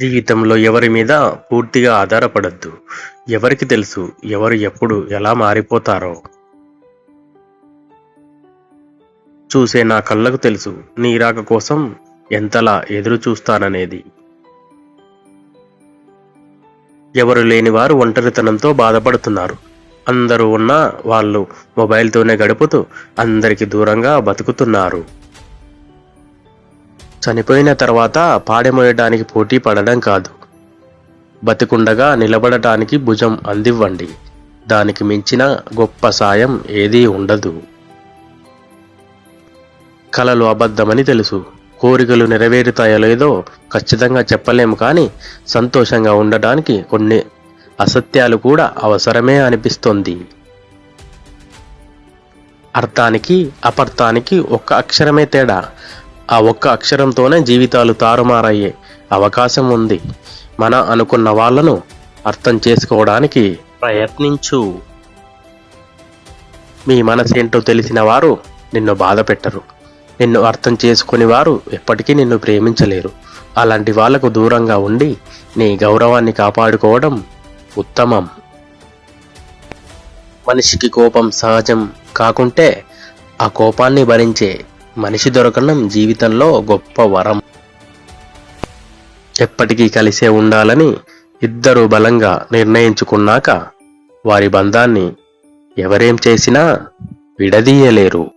జీవితంలో ఎవరి మీద పూర్తిగా ఆధారపడద్దు. ఎవరికి తెలుసు ఎవరు ఎప్పుడు ఎలా మారిపోతారో. చూసే నా కళ్ళకు తెలుసు నీ రాక కోసం ఎంతలా ఎదురు చూస్తాననేది. ఎవరు లేని వారు ఒంటరితనంతో బాధపడుతున్నారు. అందరూ ఉన్నా వాళ్ళు మొబైల్తోనే గడుపుతూ అందరికి దూరంగా బతుకుతున్నారు. చనిపోయిన తర్వాత పాడెమోయడానికి పోటీ పడడం కాదు. బతికుండగా నిలబడటానికి భుజం అందివ్వండి. దానికి మించిన గొప్ప సాయం ఏదీ ఉండదు. కలలు అబద్ధమని తెలుసు. కోరికలు నెరవేరుతాయో లేదో ఖచ్చితంగా చెప్పలేము కానీ సంతోషంగా ఉండడానికి కొన్ని అసత్యాలు కూడా అవసరమే అనిపిస్తోంది. అర్థానికి అపర్థానికి ఒక్క అక్షరమే తేడా. ఆ ఒక్క అక్షరంతోనే జీవితాలు తారుమారయ్యే అవకాశం ఉంది. మన అనుకున్న వాళ్ళను అర్థం చేసుకోవడానికి ప్రయత్నించు. మీ మనసేంటో తెలిసిన వారు నిన్ను బాధ పెట్టరు. నిన్ను అర్థం చేసుకుని వారు ఎప్పటికీ నిన్ను ప్రేమించలేరు. అలాంటి వాళ్ళకు దూరంగా ఉండి నీ గౌరవాన్ని కాపాడుకోవడం ఉత్తమం. మనిషికి కోపం సహజం కాకుంటే ఆ కోపాన్ని భరించే మనిషి దొరకడం జీవితంలో గొప్ప వరం. ఎప్పటికీ కలిసే ఉండాలని ఇద్దరు బలంగా నిర్ణయించుకున్నాక వారి బంధాన్ని ఎవరేం చేసినా విడదీయలేరు.